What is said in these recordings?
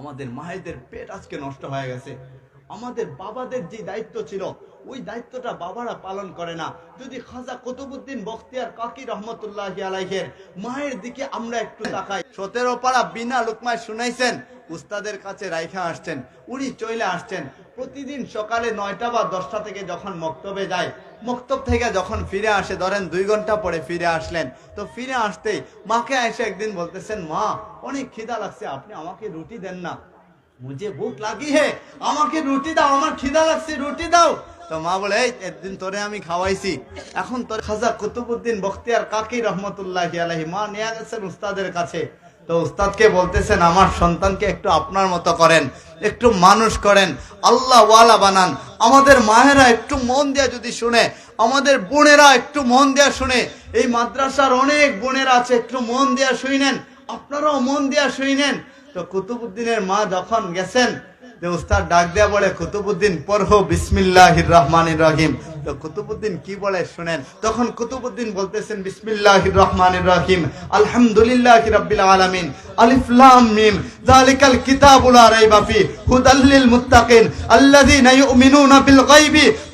আমাদের মায়েদের পেট আজকে নষ্ট হয়ে গেছে। আমাদের বাবাদের যে দায়িত্ব ছিল, ওই দায়িত্বটা বাবারা পালন করে না। যদি খাজা কুতুবুদ্দিন বখতিয়ার কাকি রহমতুল্লাহ আলাইহের মায়ের দিকে আমরা একটু তাকাই। সতেরো পাড়া বিনা লোকমায় শুনাইছেন, উস্তাদের কাছে রাইখা আসছেন, উনি চলে আসছেন। প্রতিদিন সকালে নয়টা বা দশটা থেকে যখন মক্তবে যায় মক্তব থেকে যখন ফিরে আসে, ধরেন দুই ঘণ্টা পরে ফিরে আসলেন, তো ফিরে আসতেই মাকে এসে একদিন বলতেছেন, মা, অনেক খিদা লাগছে, আপনি আমাকে রুটি দেন না। মুঝে ভুক লাগি হে আমাকে রুটি দাও, আমার খিদা লাগছে, রুটি দাও। তো মা বলে, এই, একদিন তোরে আমি খাওয়াইছি। এখন তোর খাজা কুতুবুদ্দিন বখতিয়ার কাকি রহমতুল্লাহ আলহি মা নিয়ে গেছেন উস্তাদের কাছে। তো উস্তাদকে বলতেছেন, আমার সন্তানকে একটু আপনার মতো করেন, একটু মানুষ করেন, আল্লাহ ওয়ালা বানান। আমাদের মায়েরা একটু মন দিয়া যদি শুনে, আমাদের বোনেরা একটু মন দিয়া শুনে, এই মাদ্রাসার অনেক বোনেরা আছে, একটু মন দিয়া শুইনেন আপনারাও মন দিয়া শুইনেন তো কুতুবুদ্দিনের মা যখন গেছেন যে উস্তাদ ডাক দেয়া বলে কুতুবুদ্দিন পড়হ বিসমিল্লাহির রহমানির রহিম। তো কুতুবুদ্দিন কি বলে শুনেন? তখন কুতুবুদ্দিন বলতেছেন, বিসমিল্লাহির রহমানির রহিম, আলহামদুলিল্লাহ রাব্বিল আলামিন, আলিফ লাম মিম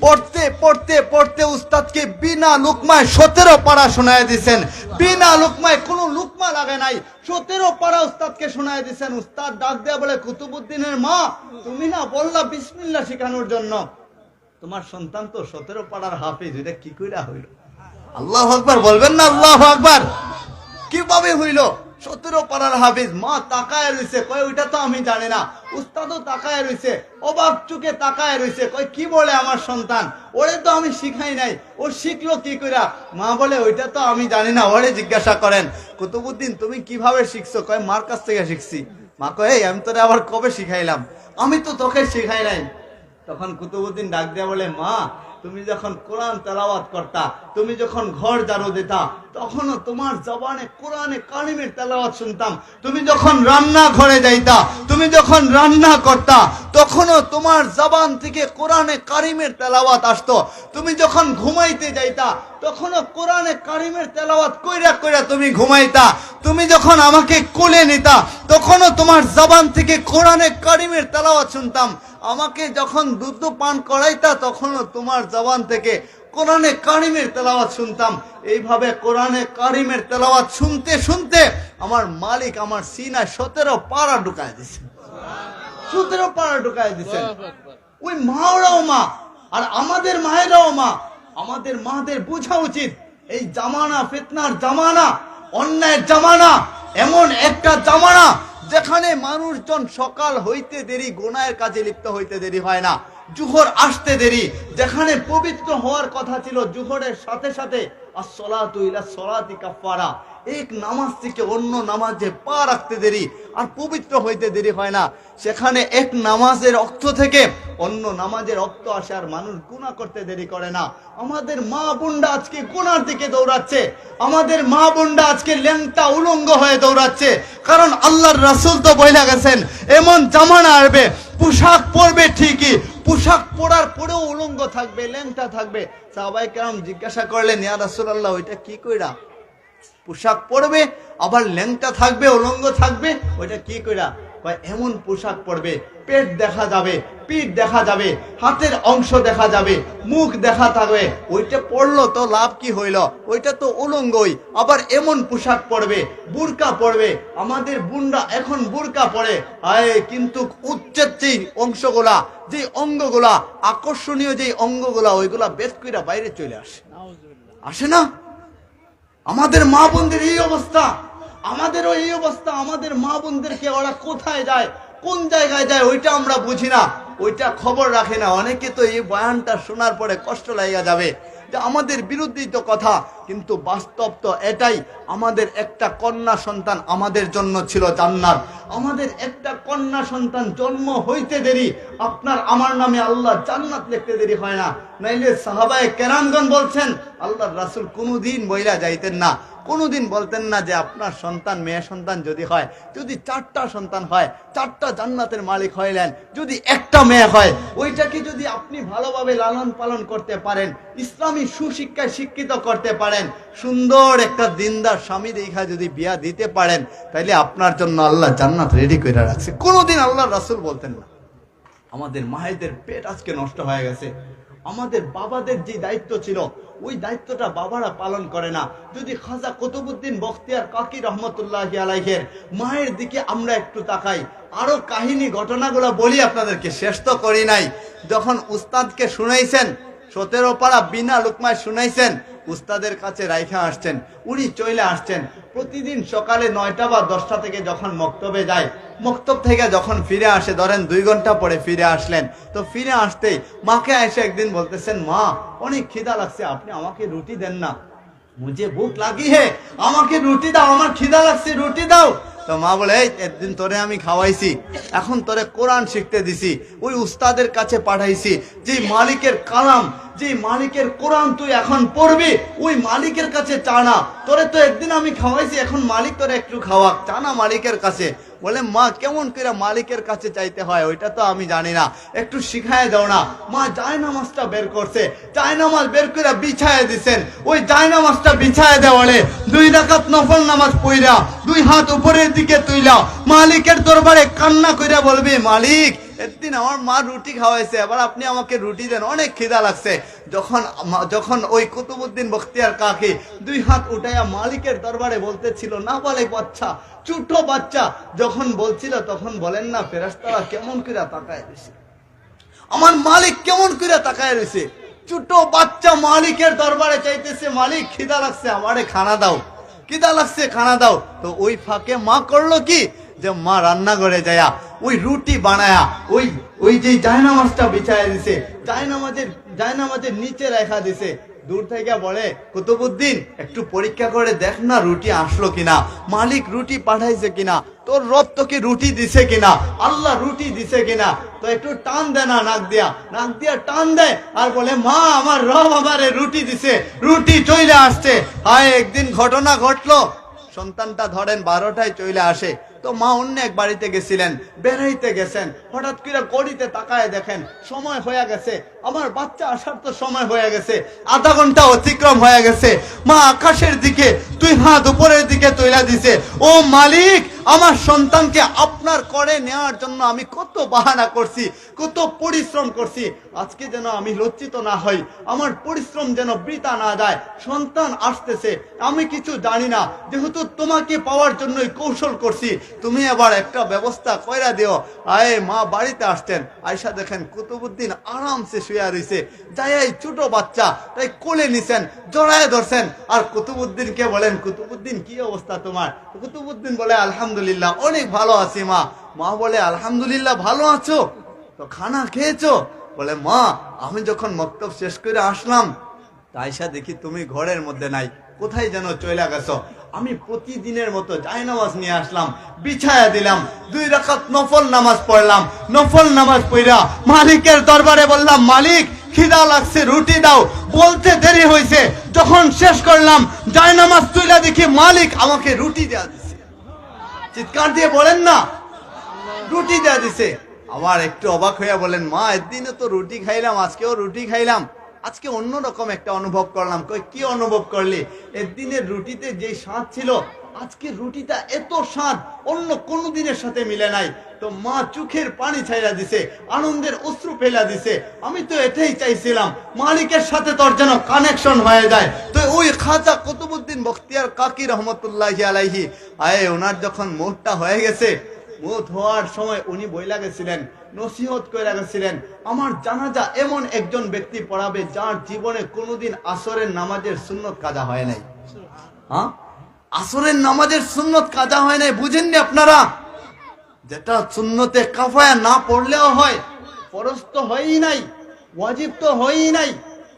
পড়তে পড়তে পড়তে উস্তাদকে বিনা লুকমায় 17 পারা শোনায় দিবেন বিনা লুকমায় কোনো লুকমা লাগে নাই। সতেরো পারা উস্তাদকে শোনায় দিছেন। উস্তাদ ডাক দেয়া বলে, কুতুবুদ্দিনের মা, তুমি না বললা বিসমিল্লা শেখানোর জন্য। তোমার সন্তান তো সতেরো পাড়ার হাফিজ এটা কি কইরা হইল? আল্লাহ আকবার বলবেন না আল্লাহ আকবার। কীভাবে হইল? সতেরো পাড়ার হাফিজ মা তাকায় রইছে কয় ওইটা তো আমি জানি না। উস্তাদও তাকায় রইছে অবাক চুকে তাকায় রইছে কয় কি বলে আমার সন্তান? ওরে তো আমি শিখাই নাই। ও শিখলো কি কইরা? মা বলে ওইটা তো আমি জানি না। ওরে জিজ্ঞাসা করেন কুতুবুদ্দিন তুমি কীভাবে শিখছো? কয় মার কাছ থেকে শিখছি। মা কয় "এই, আমি তোরে আবার কবে শিখাইলাম? আমি তো তোকে শিখাই নাই। তখন কুতুবুদ্দিন ডাক দিয়া বলে, মা, তুমি যখন কোরআন তেলাওয়াত করতা, তুমি যখন ঘর জারো দিতা, তখনও তোমার জবানে কোরআনে কালিমের তেলাওয়াত শুনতাম। তুমি যখন রান্না ঘরে যাইতা, তুমি যখন রান্না করতা, তখনও তোমার জবান থেকে কোরআনে কারিমের তেলাওয়াত আসতো। তুমি যখন ঘুমাইতে যাইতা, তখনও কোরআনে কারিমের তেলাওয়াত কইরা কইরা তুমি ঘুমাইতা। তুমি যখন আমাকে কোলে নিতা, তখনও তোমার জবান থেকে কোরআনে কারিমের তেলাওয়াত শুনতাম। আমাকে যখন দুধ পান করাইতা তখনও তোমার জবান থেকে কোরআনে কারিমের তেলাওয়াত শুনতাম। এইভাবে কোরআনে কারিমের তেলাওয়াত শুনতে শুনতে আমার মালিক আমার সিনায় সতেরো পাড়া ঢুকায় দিছে। সতেরো পাড়া ঢুকায় দিছেন ওই মাওরাও মা আর আমাদের মায়েরাও মা আমাদের মাদের বোঝা উচিত। এই জামানা ফেতনার জামানা অন্যায়ের জামানা এমন একটা জামানা যেখানে মানুষজন সকাল হইতে দেরি গোনায়ের কাজে লিপ্ত হইতে দেরি হয় না। জুহর আসতে দেরি। যেখানে পবিত্র হওয়ার কথা ছিল, জুহরের সাথে সাথে, আসসালাতু ইলা সলাতি কাফারা এক নামাজ থেকে অন্য নামাজে পা রাখতে দেরি আর পবিত্র হইতে দেরি হয় না। সেখানে এক নামাজের অর্থ থেকে অন্য নামাজের অর্থ আসে আর মানুষ গুণা করতে দেরি করে না। আমাদের মা বোনরা আজকে গুনার দিকে দৌড়াচ্ছে। আমাদের মা বোনরা আজকে ল্যাংটা উলঙ্গ হয়ে দৌড়াচ্ছে। কারণ আল্লাহর রাসূল তো বইলা গেছেন, এমন জামানা আসবে, পোশাক পরবে ঠিকই পোশাক পরার পরেও উলঙ্গ থাকবে, লেংটা থাকবে। সাহাবাই কেরাম জিজ্ঞাসা করলেন, ইয়া রাসূলুল্লাহ, ওইটা কি কইরা? পোশাক পরবে, আবার লেংটা থাকবে, উলঙ্গ থাকবে, ওইটা কি কইরা? কয়, এমন পোশাক পরবে, পেট দেখা যাবে, পিঠ দেখা যাবে, হাতের অংশ দেখা যাবে, মুখ দেখা থাকবে। ওইটা পড়ল তো লাভ কি হইল? ওইটা তো উলঙ্গই। আবার এমন পোশাক পরবে, বুরকা পরবে। আমাদের বুনরা এখন বুরকা পরে। আয়, কিন্তু উচ্চের যেই অংশগুলা যে অঙ্গগুলা, আকর্ষণীয় যে অঙ্গগুলা, ওইগুলা বেদ কইরা বাইরে চলে আসে। আসে না? আমাদের মা বোনদের এই অবস্থা। আমাদেরও এই অবস্থা, আমাদের মা বোনদেরকে ওরা কোথায় যায়, কোন জায়গায় যায়, ওইটা আমরা বুঝি না। ওইটা খবর রাখে না। অনেকে তো এই বয়ানটা শোনার পরে কষ্ট লাগা যাবে যে আমাদের বিরুদ্ধেই তো কথা, কিন্তু বাস্তব তো এটাই, আমাদের একটা কন্যা সন্তান আমাদের জন্য ছিল জান্নাত। আমাদের একটা কন্যা সন্তান জন্ম হইতে দেরি, আপনার আমার নামে আল্লাহ জান্নাত লিখতে দেরি হয় না। নাইলে সাহাবায় কেরামগণ বলছেন, আল্লাহর রাসূল কোনোদিন বইলা যাইতেন না। কোনোদিন বলতেন না যে আপনার সন্তান, মেয়ে সন্তান যদি হয়, যদি চারটা সন্তান হয়, চারটা জান্নাতের মালিক হইলেন, যদি একটা মেয়ে হয়, ওইটাকে যদি আপনি ভালোভাবে লালন পালন করতে পারেন, ইসলামী সুশিক্ষায় শিক্ষিত করতে পারেন, সুন্দর একটা দিনদার স্বামী দেখা যদি বিয়া দিতে পারেন, তাইলে আপনার জন্য আল্লাহ জান্নাত রেডি করে রাখছে। কোনোদিন আল্লাহ রাসূল বলতেন না। আমাদের মায়েদের পেট আজকে নষ্ট হয়ে গেছে। আমাদের বাবাদের যে দায়িত্ব ছিল ওই দায়িত্বটা বাবারা পালন করে না। যদি খাজা কুতুবুদ্দিন বখতিয়ার কাকি রহমতুল্লাহ আলাইহের মায়ের দিকে আমরা একটু তাকাই, আরও কাহিনী ঘটনাগুলো বলি আপনাদেরকে, শেষ তো করি নাই। যখন উস্তাদকে শুনাইছেন, সতেরো পাড়া বিনা লুকমায় শুনাইছেন, উস্তাদের কাছে রাইখা আসছেন, উনি চলে আসছেন। প্রতিদিন সকালে নয়টা বা দশটা থেকে যখন মক্তবে যায় মক্তব থেকে যখন ফিরে আসে, ধরেন দুই ঘণ্টা পরে ফিরে আসলেন, তো ফিরে আসতেই মাকে এসে একদিন বলতেছেন, মা, অনেক খিদা লাগছে, আপনি আমাকে রুটি দেন না। মুঝে ভুক লাগি হে, আমাকে রুটি দাও, আমার খিদা লাগছে, রুটি দাও। তো মা বলে, এই, একদিন তোরে আমি খাওয়াইছি, এখন তোরে কোরআন শিখতে দিছি, ওই উস্তাদের কাছে পাঠাইছি যে মালিকের কালাম যে মালিকের কোরআন তুই এখন পড়বি, ওই মালিকের কাছে চানা তোরে তো একদিন আমি খাওয়াইছি, এখন মালিক তোরে একটু খাওয়াক। চানা মালিকের কাছে। বলে, মা, কেমন করে মালিকের কাছে চাইতে হয়, ওইটা তো আমি জানি না। একটু শিখায় দাও না। মা জায়নামাজটা বের করছে। জায়নামাজ বের করে বিছায় দিছেন। ওই জায়নামাজটা বিছায় দেওয়ালে দুই রাকাত নফল নামাজ পইরা দুই হাত উপরের দিকে তুইলা। মালিকের দরবারে কান্না কইরা বলবি, মালিক একদিন আমার মা রুটি খাওয়াইছে এবার আপনি আমাকে রুটি দেন, অনেক খিদা লাগছে। যখন যখন ওই কুতুবুদ্দিন বখতিয়ার কাকে দুই হাত উঠাইয়া মালিকের দরবারে বলতেছিল, না বলে বাচ্চা ছোট বাচ্চা। যখন বলছিল, তখন বলেন না ফেরাস্তারা কেমন করে তাকায় দিছে আমার মালিক কেমন করে তাকায় রয়েছে ছোট বাচ্চা মালিকের দরবারে চাইতেছে, মালিক, খিদা লাগছে, আমারে খানা দাও। খিদা লাগছে, খানা দাও। তো ওই ফাঁকে মা করল কি? যে মা রান্না করে যায়া ওই রুটি বানায়া, ওই ওই যে জায়নামাজটা বিছায় দিছে জায়নামাজের জায়নামাজের নিচে রেখা দিছে। দূর থেকে বলে কুতুবুদ্দিন একটু পরীক্ষা করে দেখ না রুটি আসলো কিনা, মালিক রুটি পাঠাইছে কিনা, তোর রব তোকে রুটি দিছে কিনা, আল্লাহ রুটি দিছে কিনা, তো একটু টান দে না নাক দিয়া। নাক দিয়া টান দেয় আর বলে, মা, আমার রব আমারে রুটি দিছে, রুটি চলে আসছে। হায়, একদিন ঘটনা ঘটলো, সন্তানটা ধরেন বারোটায় চলে আসে। তো মা অন্য এক বাড়িতে গেছিলেন, বেড়াইতে গেছেন। হঠাৎ করে গড়িতে তাকায় দেখেন, সময় হয়ে গেছে। আমার বাচ্চা আসার তো সময় হয়ে গেছে। আধা ঘণ্টা অতিক্রম হয়ে গেছে। মা আকাশের দিকে তুই হাত উপরের দিকে তৈলা দিছে। ও মালিক আমার সন্তানকে আপনার করে নেওয়ার জন্য আমি কত বাহানা করছি, কত পরিশ্রম করছি, আজকে যেন আমি লজ্জিত না হই, আমার পরিশ্রম যেন বৃথা না যায়, সন্তান আসতেছে, আমি কিছু জানি না, যেহেতু তোমাকে পাওয়ার জন্যই কৌশল করছি, তুমি এবার একটা ব্যবস্থা কইরা দিও। আয়ে, মা বাড়িতে আসতেন আয়সা দেখেন কুতুবুদ্দিন আরামসে শুয়ে রইছে, যাই ছোট বাচ্চা, তাই কোলে নিছেন, জড়ায় ধরছেন, আর কুতুবুদ্দিনকে বলেন কুতুবুদ্দিন কি অবস্থা তোমার? কুতুবুদ্দিন বলে, আলহামদুলিল্লাহ অনেক ভালো আছি মা। মা বলে, আলহামদুলিল্লাহ, ভালো আছো? তো খানা খেয়েছো? বলে, মা, আমি যখন মক্তব শেষ করে আসলাম তাইসা দেখি তুমি ঘরের মধ্যে নাই। কোথায় যেন চলে গেছো? আমি প্রতিদিনের মতো জায়নামাজ নিয়ে আসলাম, বিছায়া দিলাম, দুই রাকাত নফল নামাজ পড়লাম, নফল নামাজ পড়া মালিকের দরবারে বললাম, মালিক, খিদা লাগছে, রুটি দাও। বলতে দেরি হয়েছে যখন শেষ করলাম, জায়নামাজ তুইলা দেখি মালিক আমাকে রুটি দিছে। চিৎকার দিয়ে বলেন না। রুটি দেয়া দিছে। আবার একটু অবাক হইয়া বলেন, মা একদিনে তো রুটি খাইলাম, আজকেও রুটি খাইলাম। আজকে অন্যরকম একটা অনুভব করলাম। কই, কি অনুভব করলি? একদিনের রুটিতে যে স্বাদ ছিল আজকে রুটিটা এত স্বাদ, অন্য কোনো দিনের সাথে মিলে নাই। তো মা চোখের পানি ছাইলা দিছে, আনন্দের অশ্রু ফেলা দিছে। আমি তো এটাই চাইছিলাম, মালিকের সাথে তোর যেন কানেকশন হয়ে যায়। তো ওই খাজা কুতুবুদ্দিন বখতিয়ার কাকি রহমতুল্লাহ আলাইহি আয়ে, ওনার যখন মোটটা হয়ে গেছে, মত হওয়ার সময় উনি বইলা গেছিলেন, নসিহত করে গেছিলেন, আমার জানাজা এমন একজন ব্যক্তি পড়াবে যার জীবনে কোনোদিন আসরের নামাজের সুন্নত কাজা হয় নাই। হ্যাঁ? আসরের নামাজের সুন্নত কাজা হয় নাই, বুঝেননি আপনারা? যেটা সুন্নতে কাফায়া না পড়লেও হয়, ফরজ তো হয়ই নাই, ওয়াজিব তো হয়ই নাই,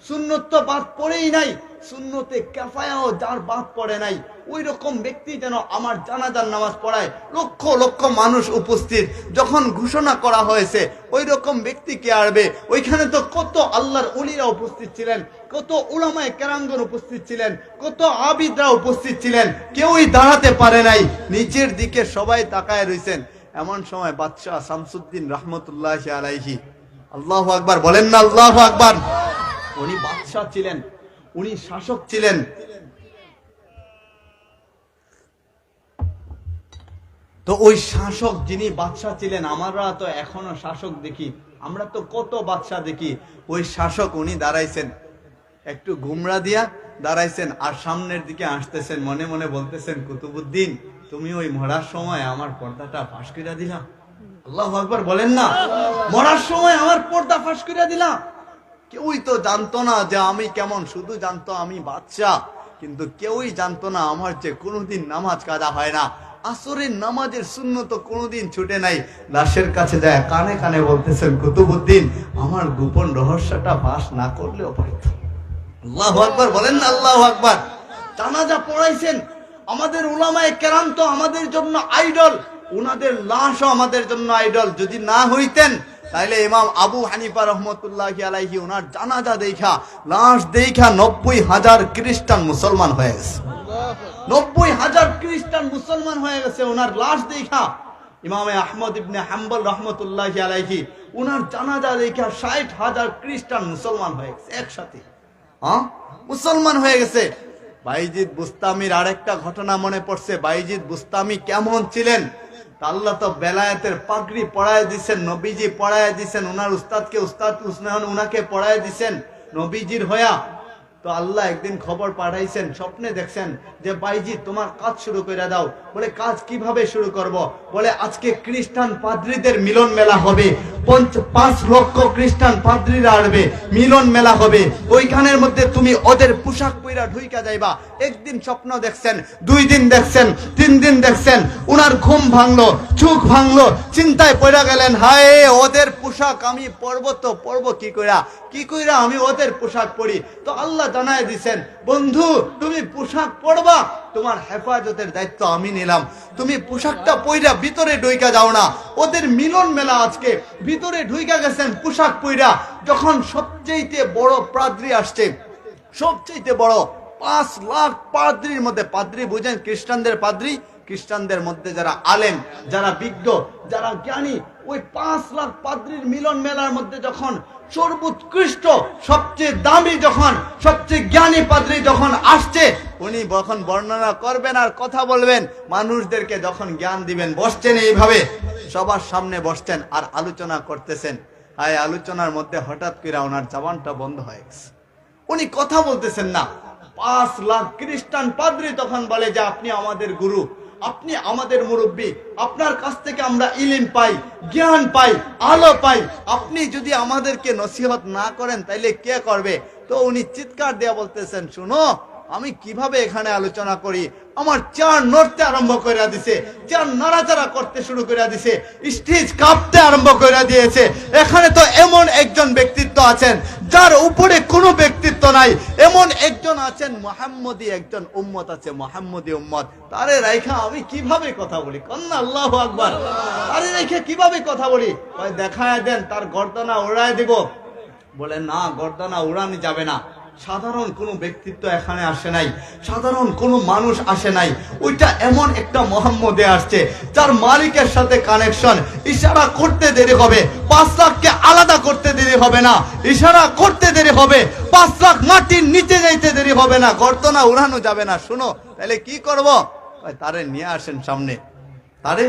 সুন্নত তো বাদ পড়েই নাই সুন্নতে কাফায়াও যার বাদ পড়ে নাই ওই রকম ব্যক্তি যেন আমার জানাজার নামাজ পড়ায়। লক্ষ লক্ষ মানুষ উপস্থিত। যখন ঘোষণা করা হয়েছে ওই রকম ব্যক্তি কে আসবে? ওইখানে তো কত আল্লাহর অলিরা উপস্থিত ছিলেন, কত উলামায় কেরাঙ্গন উপস্থিত ছিলেন, কত আবিদরা উপস্থিত ছিলেন। কেউই দাঁড়াতে পারে নাই। নিচের দিকে সবাই তাকায় রয়েছেন এমন সময় বাদশাহ শামসুদ্দিন রহমতুল্লাহ আলাইহি, আল্লাহ আকবার, বলেন না আল্লাহ আকবার। উনি বাদশাহ ছিলেন। উনি শাসক ছিলেন। তো ওই শাসক যিনি বাদশাহ ছিলেন, আমরা তো এখনও শাসক দেখি। আমরা তো কত বাদশাহ দেখি। ওই শাসক উনি দাঁড়াইছেন। একটু ঘুমরা দিয়া দাঁড়াইছেন আর সামনের দিকে আসতেছেন, মনে মনে বলতেছেন, কুতুবুদ্দিন, তুমি ওই মরার সময় আমার পর্দাটা ফাঁস করে দিলাম আল্লাহ আকবার বলেন না। মরার সময় আমার পর্দা ফাঁস করে দিলাম কেউই তো জানতো না যে আমি কেমন, শুধু জানতো আমি বাচ্চা কিন্তু কেউই জানতো না আমার যে কোনোদিন নামাজ কাজা হয় না। আসরের নামাজের শূন্য তো কোনোদিন ছুটে নাই। লাশের কাছে যায়, কানে কানে বলতেছেন কুতুবুদ্দিন আমার গোপন রহস্যটা ফাঁস না করলেও পারত। আল্লাহ আকবার, বলেন না আল্লাহ আকবার। জানাজা পড়াইছেন। আমাদের উলামায়ে কেরাম তো আমাদের জন্য আইডল। উনাদের লাশও আমাদের জন্য আইডল। যদি না হইতেন তাইলে ইমাম আবু হানিফা রহমতুল্লাহ আলাইহি ওনার জানাজা দেখা লাশ দেখা নব্বই হাজার খ্রিস্টান মুসলমান হয়ে গেছে। নব্বই হাজার খ্রিস্টান মুসলমান হয়ে গেছে, ওনার লাশ দেখা ইমামে আহমদ ইবনে হাম্বল রহমতুল্লাহ আলাইহি ওনার জানাজা দেখা ষাট হাজার খ্রিস্টান মুসলমান হয়ে গেছে একসাথে। হ্যাঁ? মুসলমান হয়ে গেছে। বাইজিদ বুস্তামির আরেকটা ঘটনা মনে পড়ছে, বাইজিদ বুস্তামি কেমন ছিলেন? আল্লাহ তো বেলায়েতের পাগড়ি পড়ায় দিছেন, নবীজি পড়ায় দিছেন ওনার উস্তাদকে উস্তাদ উসনাহন উনাকে পড়ায় দিছেন, নবীজির হয়া তো আল্লাহ একদিন খবর পাঠাইছেন, স্বপ্নে দেখছেন যে বাইজি তোমার কাজ শুরু করে দাও। বলে, কাজ কীভাবে শুরু করব? বলে, আজকে খ্রিস্টান পাদ্রীদের মিলন মেলা হবে। পঞ্চ- পাঁচ লক্ষ খ্রিস্টান পাদ্রীরা আসবে, মিলন মেলা হবে। ওইখানের মধ্যে তুমি ওদের পোশাক পইরা ঢুইকা যাইবা। একদিন স্বপ্ন দেখছেন, দুই দিন দেখছেন, তিন দিন দেখছেন, উনার ঘুম ভাঙলো, চোখ ভাঙলো, চিন্তায় পড়া গেলেন, হায়, ওদের পোশাক আমি পরব তো, পরব কি কইরা? কি কইরা আমি ওদের পোশাক পরি? তো আল্লাহ জানায় দিছেন, বন্ধু, তুমি পোশাক পরবা, তোমার হেফাজতের দায়িত্ব আমি নিলাম। তুমি পোশাকটা পইরা ভিতরে ঢুইকা যাও না। ওদের মিলন মেলা আজকে, ভিতরে ঢুইকা গেছেন পোশাক পইরা। যখন সবচেয়েতে বড় পাদ্রি আসছে সবচেয়ে বড় পাঁচ লাখ পাদ্রির মধ্যে পাদ্রি, বুঝেন, খ্রিস্টানদের পাদ্রি খ্রিস্টানদের মধ্যে যারা আলেম, যারা বিজ্ঞ, যারা জ্ঞানী, ওই পাঁচ লাখ পাদ্রির মিলন মেলার মধ্যে যখন সর্বোৎকৃষ্ট, সবচেয়ে দামি যখন, সবচেয়ে জ্ঞানী পাদ্রি যখন আসছে, উনি যখন বর্ণনা করবেন আর কথা বলবেন, মানুষদেরকে যখন জ্ঞান দিবেন, বসছেন এইভাবে, সবার সামনে বসছেন আর আলোচনা করতেছেন। আর আলোচনার মধ্যে হঠাৎ করে ওনার জবানটা বন্ধ হয়ে গেছে। উনি কথা বলতেছেন না। পাঁচ লাখ খ্রিস্টান পাদ্রী তখন বলে যে, আপনি আমাদের গুরু। আপনি আমাদের মুরব্বী, আপনার কাছ থেকে আমরা ইলিম পাই, জ্ঞান পাই, আলো পাই। আপনি যদি আমাদেরকে নসিহত না করেন, তাইলে কে করবে? তো উনি চিৎকার দেয়া বলতেছেন, শুনো আমি কীভাবে এখানে আলোচনা করি? আমার চার নড়তে আরম্ভ করে দিছে, চার নাড়াচাড়া করতে শুরু করে দিছে স্টেজ কাঁপতে আরম্ভ করে দিয়েছে। এখানে তো এমন একজন ব্যক্তিত্ব আছেন, যার উপরে কোনো ব্যক্তিত্ব নাই। এমন একজন আছেন, মোহাম্মদী একজন উম্মত আছে, মোহাম্মদী উম্মত। তারে রাইখা আমি কীভাবে কথা বলি? কন্যা আল্লাহ আকবার। তারে রেখে কীভাবে কথা বলি? দেখায় দেন, তার গর্দনা ওড়ায় দিব। বলে, না, গর্দনা উড়ানি যাবে না। সাধারণ কোনো ব্যক্তিত্ব এখানে আসে নাই, সাধারণ কোনো মানুষ আসে নাই। ওইটা এমন একটা মোহাম্মদে আসছে, যার মালিকের সাথে কানেকশন ইশারা করতে দেরি হবে, পাঁচ লাখকে আলাদা করতে দেরি হবে না, ইশারা করতে দেরি হবে, পাঁচ লাখ মাটির নিচে যাইতে দেরি হবে না গর্দনা উড়ানো যাবে না। শুনো, তাহলে কি করব? তারে নিয়ে আসেন সামনে, তারে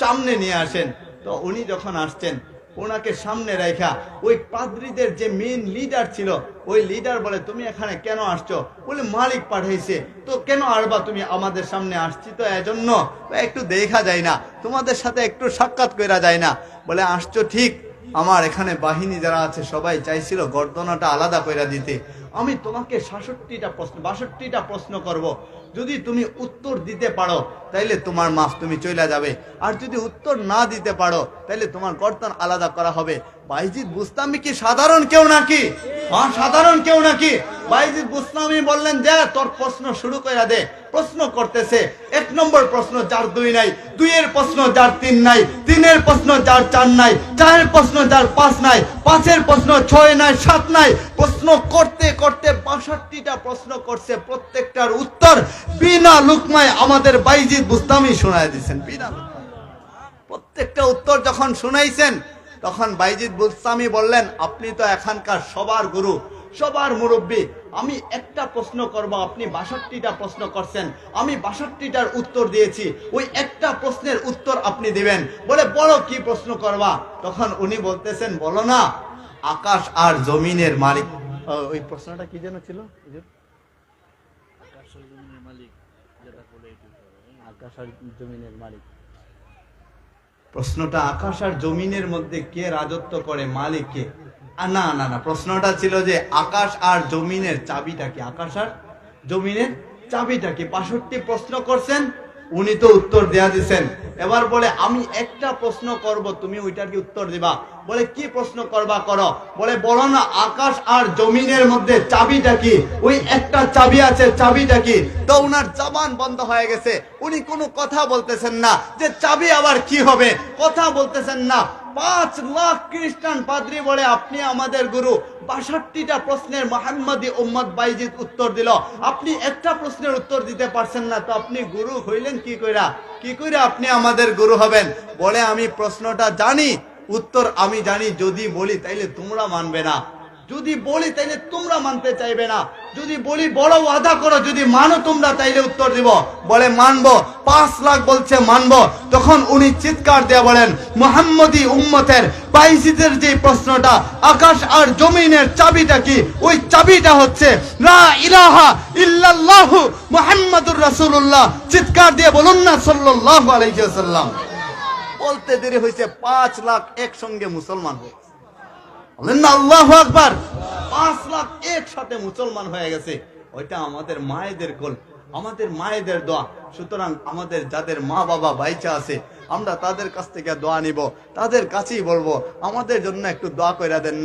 সামনে নিয়ে আসেন। তো উনি যখন আসছেন ওনাকে সামনে রেখা ওই পাদ্রীদের যে মেন লিডার ছিল, ওই লিডার বলে, তুমি এখানে কেন আসছো? বলে, মালিক পাঠাইছে। তো কেন আরবা তুমি আমাদের সামনে আসছি তো এজন্য? একটু দেখা যায় না। তোমাদের সাথে একটু সাক্ষাৎ করা যায় না। বলে, আসছো ঠিক আমার এখানে বাহিনী যারা আছে, সবাই চাইছিল গর্দনাটা আলাদা করে দিতে। আমি তোমাকে সাতষট্টিটা প্রশ্ন, বাষট্টিটা প্রশ্ন করব। যদি তুমি উত্তর দিতে পারো, তাইলে তোমার মাফ, তুমি চলে যাবে। আর যদি উত্তর না দিতে পারো, তাইলে তোমার গর্দন আলাদা করা হবে। বাইজিৎ বুঝতাম কি সাধারণ কেউ নাকি? হ্যাঁ সাধারণ কেউ নাকি? বাইজিদ বুসলামি বললেন যে তোর প্রশ্ন শুরু করে দে। প্রশ্ন করতেছে, এক নম্বর প্রশ্ন যার দুই নাই, দুইয়ের প্রশ্ন যার তিন নাই, তিনের প্রশ্ন যার চার নাই, চারের প্রশ্ন যার পাঁচ নাই, পাঁচের প্রশ্ন ছয় নাই, সাত নাই। প্রশ্ন করতে করতে বাষট্টিটা প্রশ্ন করছে, প্রত্যেকটার উত্তর বিনা লুকমায় আমাদের বাইজিদ বুস্তামি শোনায় দিয়েছেন, বিনা প্রত্যেকটা উত্তর যখন শুনাইছেন তখন বাইজিদ বুলসামি বললেন আপনি তো এখানকার সবার গুরু সবার মুরব্বী। আমি একটা প্রশ্ন করব আপনি বাষট্টিটা প্রশ্ন করছেন। আমি বাষট্টিটার উত্তর দিয়েছি। ওই একটা প্রশ্নের উত্তর আপনি দিবেন। বলে বলো কি প্রশ্ন করবা? তখন উনি বলতেছেন বলো না আকাশ আর জমিনের মালিক। ওই প্রশ্নটা কি যেন ছিল? আকাশ আর জমিনের মালিক। প্রশ্নটা আকাশ আর জমিনের মধ্যে কে রাজত্ব করে, মালিক কে? না না না, প্রশ্নটা ছিল যে আকাশ আর জমিনের চাবিটা কি? আকাশ আর জমিনের চাবিটা কি? বাষট্টি প্রশ্ন করছেন, উনি তো উত্তর দেয়া দিছেন। এবার বলে, আমি একটা প্রশ্ন করব, তুমি ওইটার কি উত্তর দিবা? বলে, কি প্রশ্ন করবা করো? বলে, বলো না, আকাশ আর জমিনের মধ্যে চাবিটা কি? ওই একটা চাবি আছে, চাবিটা কি? তো উনার জবান বন্ধ হয়ে গেছে। উনি কোনো কথা বলতেছেন না যে, চাবি আবার কি হবে? কথা বলতেছেন না। পাঁচ লাখ খ্রিস্টান পাদ্রি বলে আপনি আমাদের গুরু। বাষট্টিটা প্রশ্নের মোহাম্মদী উম্মদ বাইজিদ উত্তর দিল। আপনি একটা প্রশ্নের উত্তর দিতে পারছেন না, তো আপনি গুরু হইলেন কি কইরা? কি কইরা আপনি আমাদের গুরু হবেন? বলে আমি প্রশ্নটা জানি, উত্তর আমি জানি, যদি বলি তাইলে তোমরা মানবে না। যদি বলি, তাইলে তোমরা মানতে চাইবে না। যদি বলি বড় ওয়াদা করো, যদি মানো তোমরা, তাইলে উত্তর দিব। বলে, মানবো। পাঁচ লাখ বলছে, মানবো। তখন উনি চিৎকার দিয়ে বলেন, মোহাম্মদী উম্মতের বাইজিদের যে প্রশ্নটা, আকাশ আর জমিনের চাবিটা কি? ওই চাবিটা হচ্ছে, লা ইলাহা ইল্লাল্লাহু মুহাম্মাদুর রাসূলুল্লাহ। চিৎকার দিয়ে বলুন না, সাল্লাল্লাহু আলাইহি ওয়াসাল্লাম। বলতে দেরি হয়েছে পাঁচ লাখ একসঙ্গে মুসলমান হয়েছে। বলেন আল্লাহ আকবার। পাঁচ লাখ একসাথে মুসলমান হয়ে গেছে। ওইটা আমাদের মায়েদের কোল, আমাদের মায়েদের দোয়া। সুতরাং আমাদের যাদের মা বাবা বাইচা আছে, আমরা তাদের কাছ থেকে দোয়া নিব, তাদের কাছেই বলব, আমাদের জন্য একটু দোয়া করে দেন